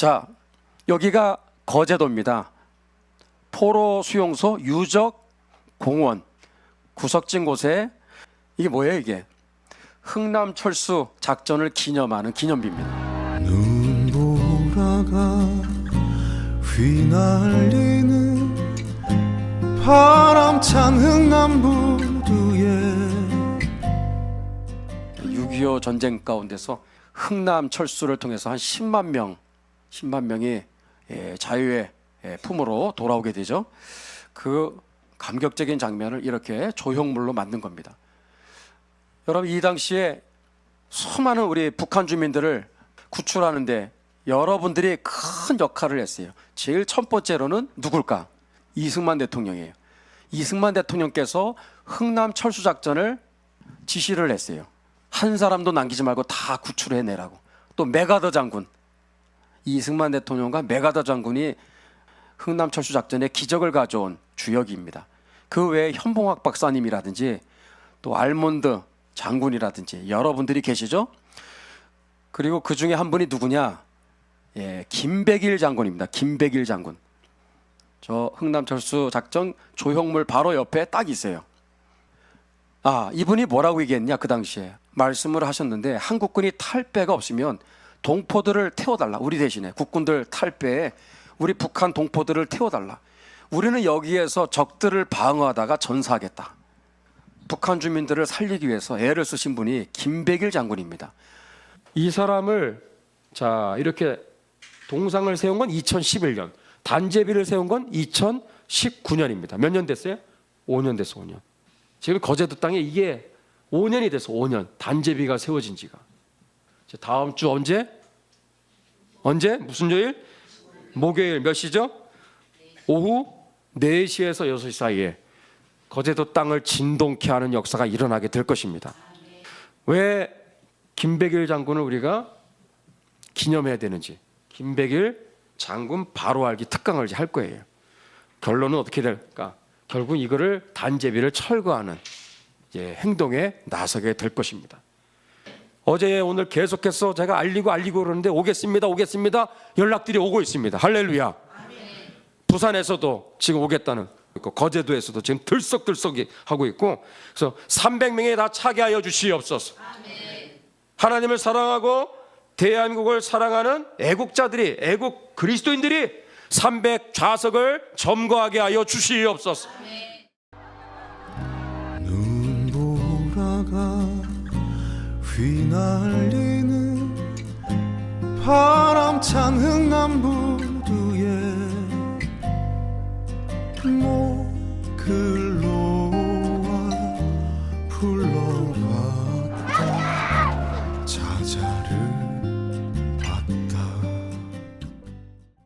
자, 여기가 거제도입니다. 포로 수용소 유적 공원 구석진 곳에 이게 뭐예요 이게 흥남 철수 작전을 기념하는 기념비입니다. 눈보라가 휘날리는 바람찬 흥남부두에 6.25 전쟁 가운데서 흥남 철수를 통해서 한 10만 명, 10만 명이 예, 자유의 예, 품으로 돌아오게 되죠. 그 감격적인 장면을 이렇게 조형물로 만든 겁니다. 여러분 이 당시에 수많은 우리 북한 주민들을 구출하는데 여러분들이 큰 역할을 했어요. 제일 첫 번째로는 누굴까? 이승만 대통령이에요. 이승만 대통령께서 흥남 철수 작전을 지시를 했어요. 한 사람도 남기지 말고 다 구출해내라고. 또 메가더 장군 이승만 대통령과 메가더 장군이 흥남 철수 작전에 기적을 가져온 주역입니다. 그 외에 현봉학 박사님이라든지 또 알몬드 장군이라든지 여러분들이 계시죠? 그리고 그 중에 한 분이 누구냐? 예, 김백일 장군입니다. 김백일 장군. 저 흥남 철수 작전 조형물 바로 옆에 딱 있어요. 아, 이분이 뭐라고 얘기했냐 그 당시에 말씀을 하셨는데 한국군이 탈배가 없으면 동포들을 태워달라. 우리 대신에 국군들 탈배에 우리 북한 동포들을 태워달라. 우리는 여기에서 적들을 방어하다가 전사하겠다. 북한 주민들을 살리기 위해서 애를 쓰신 분이 김백일 장군입니다. 이 사람을 자 이렇게 동상을 세운 건 2011년, 단제비를 세운 건 2019년입니다. 몇 년 됐어요? 5년 됐어, 5년. 지금 거제도 땅에 이게 5년이 돼서 5년 단제비가 세워진 지가. 다음 주 언제? 언제? 무슨 요일? 목요일 몇 시죠? 오후 4시에서 6시 사이에 거제도 땅을 진동케 하는 역사가 일어나게 될 것입니다. 왜 김백일 장군을 우리가 기념해야 되는지 김백일 장군 바로 알기 특강을 할 거예요. 결론은 어떻게 될까? 결국 이거를 단제비를 철거하는 이제 행동에 나서게 될 것입니다. 어제 오늘 계속해서 제가 알리고 알리고 그러는데 오겠습니다, 오겠습니다. 연락들이 오고 있습니다. 할렐루야. 부산에서도 지금 오겠다는 거제도에서도 지금 들썩들썩 하고 있고 그래서 300명에 다 차게 하여 주시옵소서. 하나님을 사랑하고 대한민국을 사랑하는 애국자들이 애국 그리스도인들이 300 좌석을 점거하게 하여 주시옵소서. 눈보라가 휘날리는 바람찬 흥남부두에 목글로